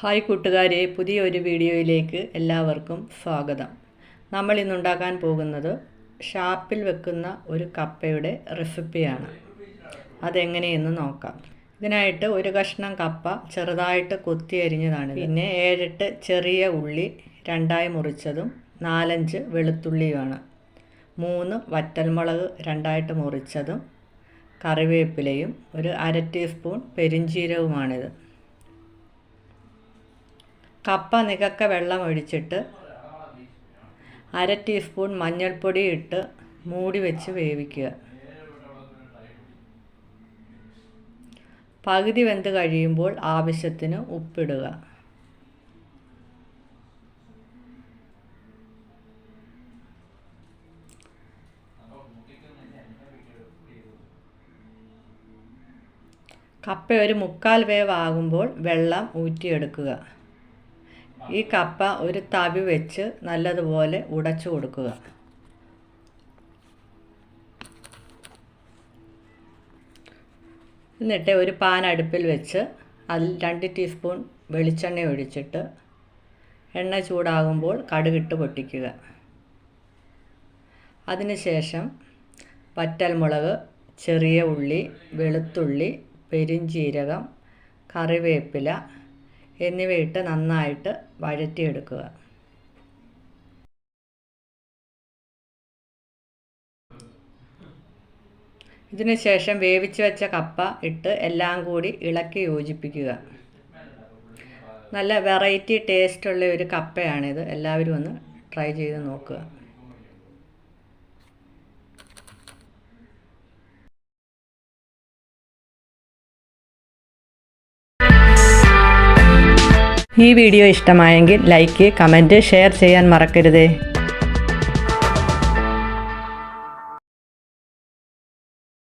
Hi കൂട്ടുകാരെ പുതിയൊരു വീഡിയോയിലേക്ക് എല്ലാവർക്കും സ്വാഗതം. നമ്മൾ ഇന്നുണ്ടാക്കാൻ പോകുന്നത് ഷാപ്പിൽ വെക്കുന്ന ഒരു കപ്പയുടെ റെസിപ്പിയാണ്. അതെങ്ങനെയെന്ന് നോക്കാം. ഇതിനായിട്ട് ഒരു കഷ്ണം കപ്പ ചെറുതായിട്ട് കൊത്തി അരിഞ്ഞതാണ്. പിന്നെ ഏഴെട്ട് ചെറിയ ഉള്ളി രണ്ടായി മുറിച്ചതും നാലഞ്ച് വെളുത്തുള്ളിയുമാണ്. മൂന്ന് വറ്റൽമുളക് രണ്ടായിട്ട് മുറിച്ചതും കറിവേപ്പിലയും ഒരു അര ടീസ്പൂൺ പെരിഞ്ചീരവുമാണിത്. കപ്പ നികക്ക വെള്ളം ഒഴിച്ചിട്ട് അര ടീസ്പൂൺ മഞ്ഞൾപ്പൊടി ഇട്ട് മൂടി വെച്ച് വേവിക്കുക. പകുതി വെന്ത് കഴിയുമ്പോൾ ആവശ്യത്തിന് ഉപ്പിടുക. കപ്പ ഒരു മുക്കാൽ വേവ് ആകുമ്പോൾ വെള്ളം ഊറ്റിയെടുക്കുക. ഈ കപ്പ ഒരു തവി വെച്ച് നല്ലതുപോലെ ഉടച്ചു കൊടുക്കുക. എന്നിട്ട് ഒരു പാൻ അടുപ്പിൽ വെച്ച് അതിൽ രണ്ട് ടീസ്പൂൺ വെളിച്ചെണ്ണ ഒഴിച്ചിട്ട് എണ്ണ ചൂടാകുമ്പോൾ കടുകിട്ട് പൊട്ടിക്കുക. അതിനുശേഷം വറ്റൽമുളക് ചെറിയ ഉള്ളി വെളുത്തുള്ളി പെരിഞ്ചീരകം കറിവേപ്പില എന്നിവയിട്ട് നന്നായിട്ട് വഴറ്റിയെടുക്കുക. ഇതിനു ശേഷം വേവിച്ച് വെച്ച കപ്പ ഇട്ട് എല്ലാം കൂടി ഇളക്കി യോജിപ്പിക്കുക. നല്ല വെറൈറ്റി ടേസ്റ്റുള്ള ഒരു കപ്പയാണിത്. എല്ലാവരും ഒന്ന് ട്രൈ ചെയ്ത് നോക്കുക. ഈ വീഡിയോ ഇഷ്ടമായെങ്കിൽ ലൈക്ക് കമന്റ് ഷെയർ ചെയ്യാൻ മറക്കരുതേ.